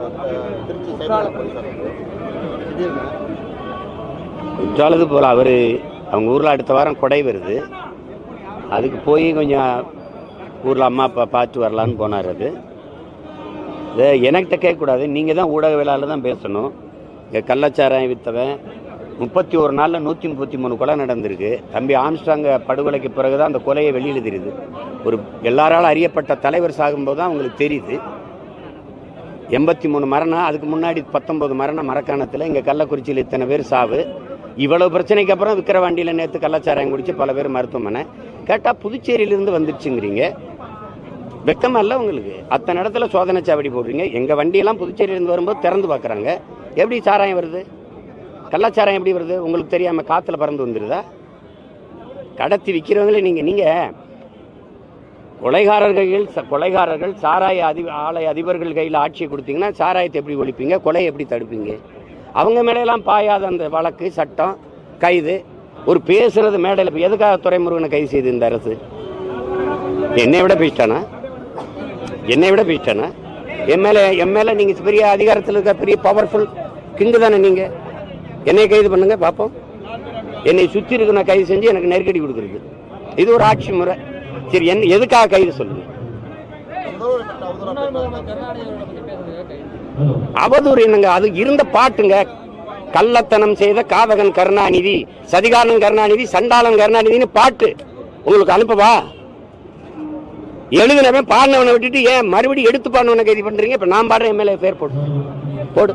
திருச்சி சைபர் அவர் அவங்க ஊரில் அடுத்த வாரம் கொடை வருது. அதுக்கு போய் கொஞ்சம் ஊரில் அம்மா அப்பா பார்த்து வரலான்னு போனார் அது. இதை எனக்கிட்ட கேட்கக்கூடாது. நீங்கள் தான் ஊடகவியலாளர் தான் பேசணும். இங்கே கள்ளச்சாராயம் வித்தவன். முப்பத்தி ஒரு நாளில் நூற்றி முப்பத்தி மூணு கொலை நடந்திருக்கு. தம்பி ஆம்ஸ்டாங்க படுகொலைக்கு பிறகு தான் அந்த கொலையை வெளியில் தெரியுது. ஒரு எல்லாராலும் அறியப்பட்ட தலைவர் சாகும்போது தான் அவங்களுக்கு தெரியுது. எண்பத்தி மூணு மரணம் அதுக்கு முன்னாடி பத்தொம்பது மரணம் மரக்காணத்தில். இங்கே கள்ளக்குறிச்சியில் இத்தனை பேர் சாவு. இவ்வளவு பிரச்சனைக்கு அப்புறம் விக்கிரவாண்டியில் நேற்று கள்ளச்சாராயம் குடிச்சு பல பேர் மருத்துவமனை. கேட்டால் புதுச்சேரியிலிருந்து வந்துருச்சுங்கிறீங்க. வெக்கமாக இல்லை உங்களுக்கு? அத்தனை இடத்துல சோதனை சாவடி போடுறீங்க. எங்கள் வண்டியெல்லாம் புதுச்சேரியிலேருந்து வரும்போது திறந்து பார்க்குறாங்க எப்படி சாராயம் வருது? கள்ளச்சாராயம் எப்படி வருது? உங்களுக்கு தெரியாமல் காற்றுல பறந்து வந்துடுதா கடத்தி விற்கிறவங்களே நீங்கள் நீங்கள் கொலைகாரர்கள் ச- கொலைகாரர்கள் சாராய அதி ஆலை அதிபர்கள் கையில் ஆட்சியை கொடுத்தீங்கன்னா சாராயத்தை எப்படி ஒழிப்பீங்க? கொலை எப்படி தடுப்பீங்க? அவங்க மேடையெல்லாம் பாயாத அந்த வழக்கு சட்டம் கைது ஒரு பேசுறது மேடையில் இப்போ எதுக்காக துறைமுருகனை கைது செய்து இந்த அரசு? என்னை விட பேசிட்டானா என்னை விட பேசிட்டானா என் மேலே என் மேலே நீங்கள் பெரிய அதிகாரத்தில் இருக்க பெரிய பவர்ஃபுல் கிங்கு தானே நீங்கள் என்னை கைது பண்ணுங்க பார்ப்போம் என்னை சுற்றி இருக்க நான் கைது செஞ்சு எனக்கு நெருக்கடி கொடுக்குறது. இது ஒரு ஆட்சி முறை. சரி என்ன எதுக்காக கைது சொல்லுங்க அவதூறு என்னங்க? அது இருந்த பாட்டுங்க. கள்ளத்தனம் செய்த காதகன் கருணாநிதி சதிகாரன் கருணாநிதி சண்டாளன் கருணாநிதின்னு பாட்டு. உங்களுக்கு அனுப்பவா? எழுதினவன் பாடினவனை விட்டுட்டு ஏன் மறுபடியும் எடுத்து பாடினவனை கைது பண்றீங்க? இப்ப நான் பாடுறேன் எம்எல்ஏ பேர் போடு. போடு.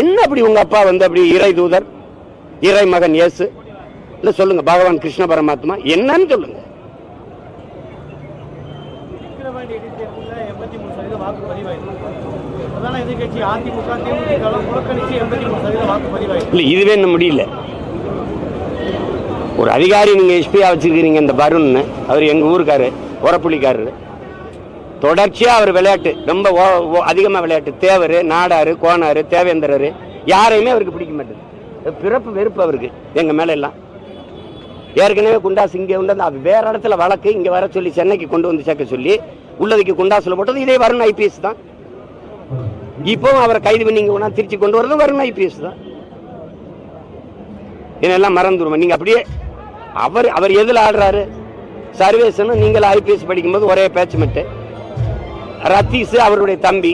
என்ன அப்படி உங்க அப்பா வந்து அப்படி இறை தூதர்? இறை மகன் இயேசு? இல்ல சொல்லுங்க பகவான் கிருஷ்ண பரமாத்மா என்னன்னு சொல்லுங்க. இதுவே இன்னும் முடியல. ஒரு அதிகாரி நீங்க எஸ்பியா வச்சிருக்கீங்க இந்த வருண்னு. அவர் எங்க ஊருக்காரு உரப்புலிக்காரரு. தொடர்ச்சியாக அவர் விளையாட்டு ரொம்ப ஓ- ஓ- விளையாட்டு. தேவர் நாடார் கோனார் தேவேந்திரர் யாரையுமே அவருக்கு பிடிக்க மாட்டேது. பிறப்பு வெறுப்பு அவருக்கு எங்கள் மேலே எல்லாம் ஏற்கனவே குண்டாஸ் இங்கே உண்டு அது வேற இடத்துல வழக்கு இங்கே வர சொல்லி சென்னைக்கு கொண்டு வந்து சேர்க்க சொல்லி உள்ளதுக்கு குண்டாசுல போட்டது இதே வருண் ஐபிஎஸ் தான். இப்போவும் அவரை கைது பண்ணி இங்கே திருச்சி கொண்டு வரது வருண் ஐபிஎஸ் தான். இதெல்லாம் மறந்துடுவோம் நீங்கள் அப்படியே அவர் அவர் எதில் ஆடுறாரு? சர்வேஸ்ன்னு நீங்கள் ஐபிஎஸ் படிக்கும்போது ஒரே பேச்சு மெட்டு ரத்தீஸ் அவருடைய தம்பி.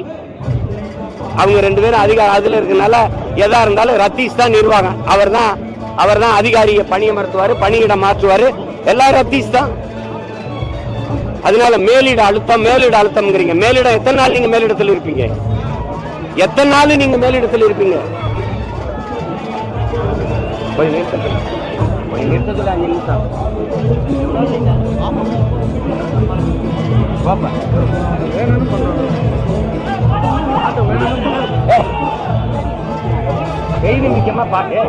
அவங்க ரெண்டு பேரும் அதிகாரம் அதுல இருக்கனால எதா இருந்தாலும் ரத்தீஸ் தான் நிர்வாகம் அவர் தான் அவர் தான் அதிகாரியை பணியமர்த்துவாரு பணியிடம் மாற்றுவாரு. எல்லாம் ரத்தீஸ் தான். அதனால மேலிட அழுத்தம் மேலிட அழுத்தம்ங்கிறீங்க. மேலிடம் எத்தனை நாள் நீங்க மேலிடத்தில் இருப்பீங்க? எத்தனை நாள் நீங்க மேலிடத்தில் இருப்பீங்க? கொஞ்சம் நிறுத்தத்தில் கொஞ்சம் நிறுத்தத்தில் அஞ்சு நிமிஷம் வாப்பா முக்கியமா பாட்டு?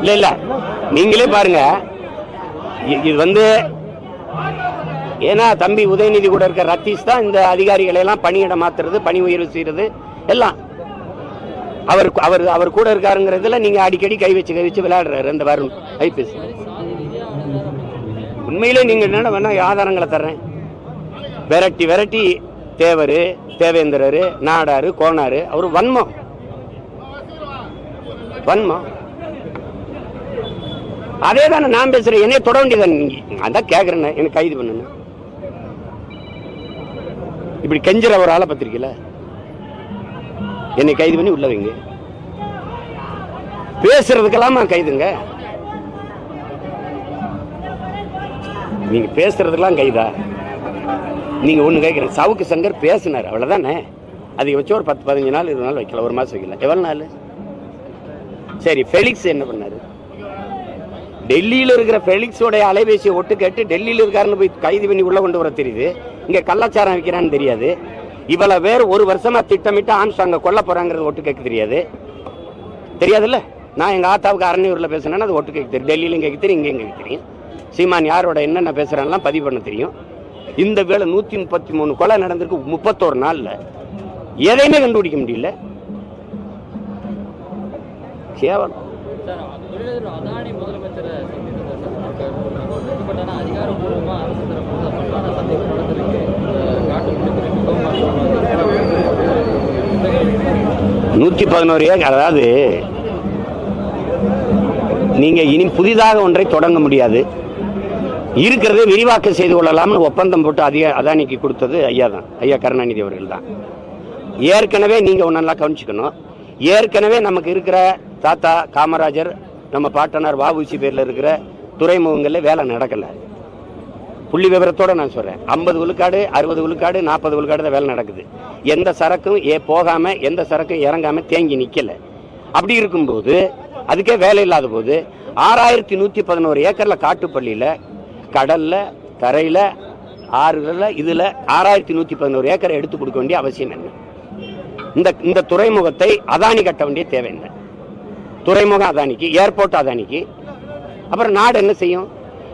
இல்ல இல்ல. நீங்களே பாருங்க. இது வந்து ஏன்னா தம்பி உதயநிதி கூட இருக்க ரத்தீஷ் தான் இந்த அதிகாரிகளை எல்லாம் பணியிடம் மாத்துறது பணி உயர்வு செய்யறது எல்லாம். அவர் அவர் அவர் கூட இருக்காருங்கிறதுல நீங்க அடிக்கடி கை வச்சு கை வச்சு விளையாடுறாரு அந்த வருண் ஐபிஎஸ். உண்மையிலே நீங்க என்ன வேணா ஆதாரங்களை தர்றேன். விரட்டி வெரைட்டி தேவர் தேவேந்திரர் நாடாரு கோனாரு அவர் வன்மம். வன்மம். அதே தானே நான் பேசுறேன். என்னைய தொட வேண்டியதானே நீங்க? அதான் கேட்கறேன்னு எனக்கு கைது பண்ணுங்க. இப்படி கெஞ்சிற ஒரு ஆளை பத்திரிக்கல என்னை கைது பண்ணி உள்ள வைங்க பேசுறதுக்கெல்லாமா கைதுங்க? நீங்க பேசுறதுக்கெல்லாம் கைதா? நீங்க ஒண்ணு கேட்குறேன் சவுக்கு சங்கர் பேசினார் அவ்வளவுதானே? அதை வச்சு ஒரு பத்து பதினஞ்சு நாள் இருபது நாள் வைக்கல ஒரு மாசம் வைக்கல. எவ்வளவு நாள்? சரி ஃபெலிக்ஸ் என்ன பண்ணாரு? டெல்லியில் இருக்கிற ஃபெலிக்ஸோடைய அலைபேசியை ஒட்டு கேட்டு டெல்லியில் இருக்காருன்னு போய் கைது பண்ணி உள்ளே கொண்டு வர தெரியுது. இங்கே கள்ளச்சாரம் வைக்கிறான்னு தெரியாது. இவ்வளவு பேர் ஒரு வருஷமா திட்டமிட்டு ஆம்ஸ்டாங்க கொல்ல போறாங்கிறது ஒட்டு கேட்க தெரியாது. தெரியாதுல்ல? நான் எங்க ஆத்தாவுக்கு அரணியூரில் பேசுனேன்னா அது ஒட்டு கேட்க தெரியும். டெல்லியிலும் கேட்க தெரியும் இங்கே கேட்க தெரியும். சீமான் யாரோட என்னென்ன பேசுறான்லாம் பதிவு பண்ண தெரியும். இந்த வேலை நூத்தி முப்பத்தி மூணு கொலை நடந்திருக்கு முப்பத்தோரு நாள்ல. எதையுமே கண்டுபிடிக்க முடியல. கேவலம். அதிகாரப்பூர்வமாக அரசு தரப்பு நூற்றி பதினோரு ஏக்கர் அதாவது நீங்க இனி புதிதாக ஒன்றை தொடங்க முடியாது. இருக்கிறதே விரிவாக்கம் செய்து கொள்ளலாம்னு ஒப்பந்தம் போட்டு அதிக அதானிக்கு கொடுத்தது ஐயா தான் ஐயா கருணாநிதி அவர்கள் தான். ஏற்கனவே நீங்க நல்லா கவனிச்சுக்கணும். ஏற்கனவே நமக்கு இருக்கிற தாத்தா காமராஜர் நம்ம பாட்டனார் வாபூசி பேரில் இருக்கிற துறைமுகங்களில் வேலை நடக்கலை. புள்ளி விவரத்தோட நான் சொல்கிறேன் ஐம்பது விழுக்காடு அறுபது விழுக்காடு நாற்பது விழுக்காடு தான் வேலை நடக்குது. எந்த சரக்கும் ஏ போகாமல் எந்த சரக்கும் இறங்காமல் தேங்கி நிற்கலை அப்படி இருக்கும்போது அதுக்கே வேலை இல்லாத போது ஆறாயிரத்தி நூற்றி பதினோரு ஏக்கரில் காட்டுப்பள்ளியில் கடலில் தரையில் ஆறுகளில் இதில் ஆறாயிரத்தி நூற்றி பதினோரு ஏக்கரை எடுத்து கொடுக்க வேண்டிய அவசியம் என்ன? இந்த இந்த துறைமுகத்தை அதானி கட்ட வேண்டிய தேவை என்ன? துறைமுகம் அதானிக்கு ஏர்போர்ட் அதானிக்கு அப்புறம் நாடு என்ன செய்யும்?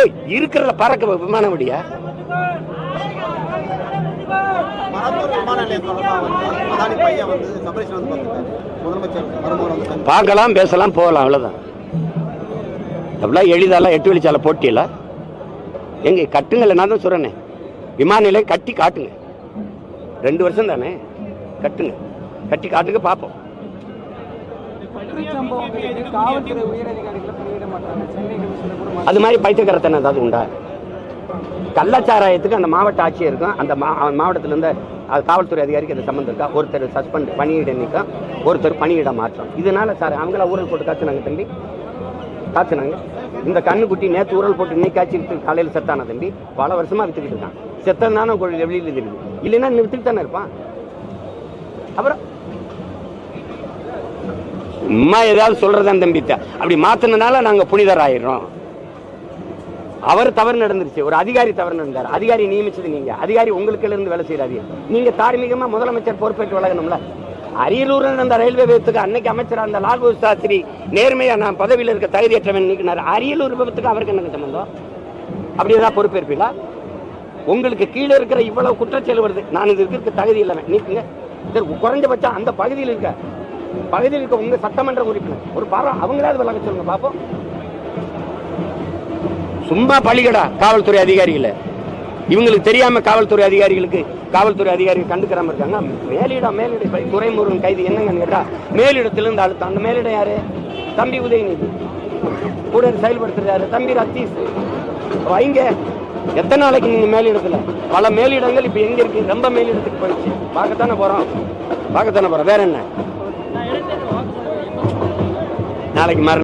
ஏய் இருக்கிறதுல பறக்க விமானம் விடியா பார்க்கலாம் பேசலாம் போகலாம் அவ்வளவுதான். அப்படிலாம் எளிதாலாம் எட்டு வழிச்சால போட்டியில? எங்க கட்டுங்கள்ல நான் தான் சொல்றேனே. விமான நிலையம் கட்டி காட்டுங்க. ரெண்டு வருஷம் தானே? கட்டுங்க. கட்டி காட்டுங்க பார்ப்போம். காவல்துறை உயரதிகாரிகளை பணியிட மாட்டாங்க சென்னை கமிஷனர் கூட அது மாதிரி பைத்தியக்காரத்தனை ஏதாவது உண்டா? கள்ளச்சாராயத்துக்கு அந்த மாவட்ட ஆட்சியருக்கும் அந்த மா மாவட்டத்தில் இருந்த அது காவல்துறை அதிகாரிக்கு அது சம்மந்தம் இருக்கா? ஒருத்தர் சஸ்பெண்ட் பணியிட நீக்கம் ஒருத்தர் பணியிட மாற்றம். இதனால சார் அவங்கள ஊரல் போட்டு காய்ச்சினாங்க தம்பி. காய்ச்சினாங்க. இந்த கண்ணுக்குட்டி நேற்று ஊரல் போட்டு இன்னைக்கு காய்ச்சி காலையில் செத்தான தம்பி? பல வருஷமாக வித்துக்கிட்டு இருக்கான். செத்தனான வெளியில் தெரியுது இல்லைன்னா நீ வித்துட்டு தானே இருப்பான். அப்புறம் அம்மா ஏதாவது சொல்றதான் தம்பி அப்படி மாத்தினனால நாங்க புனிதர் ஆயிடுறோம் அவர் தவறு நடந்துருச்சு. ஒரு அதிகாரி தவறு நடந்தார். அதிகாரி நியமிச்சது நீங்க. அதிகாரி உங்களுக்கு இருந்து வேலை செய்யறாரு நீங்க தார்மீகமா முதலமைச்சர் பொறுப்பேற்று வழங்கணும்ல. அரியலூர் நடந்த ரயில்வே விபத்துக்கு அன்னைக்கு அமைச்சர் அந்த லால் சாஸ்திரி நேர்மையா நான் பதவியில் இருக்க தகுதியற்றவன் நீக்கினார். அரியலூர் விபத்துக்கு அவருக்கு என்ன சம்பந்தம்? அப்படி ஏதாவது பொறுப்பேற்பீங்களா? உங்களுக்கு கீழே இருக்கிற இவ்வளவு குற்றச்செயல் வருது. நான் இது இருக்கிறதுக்கு தகுதி இல்லாம நீக்குங்க. குறைஞ்சபட்சம் அந்த பகுதியில் இருக்க பகுதியில் இருக்க உங்க சட்டமன்ற உறுப்பினர். ஒரு பாரம் அவங்களாவது விளக்க சொல்லுங்க பாப்போம். சும்மா பழிகடா காவல்துறை அதிகாரிகள. இவங்களுக்கு தெரியாம காவல்துறை அதிகாரிகளுக்கு காவல்துறை அதிகாரிகள் கண்டுக்கிறாம இருக்காங்க. மேலிடம் மேலிட துறைமுருகன் துரைமுருகன் கைது என்னங்கன்னு கேட்டா மேலிடத்திலிருந்து அழுத்தம் அந்த மேலிடம் யாரு? தம்பி உதயநிதி. கூட செயல்படுத்துறாரு தம்பி ரத்தீஷ் வைங்க எத்தனை நாளைக்கு நீங்க மேலிடத்துல? பல மேலிடங்கள் இப்ப எங்க இருக்கு? ரொம்ப மேலிடத்துக்கு போயிடுச்சு. பார்க்கத்தானே போறோம். பார்க்கத்தானே போறோம். வேற என்ன? நாளைக்கு மறு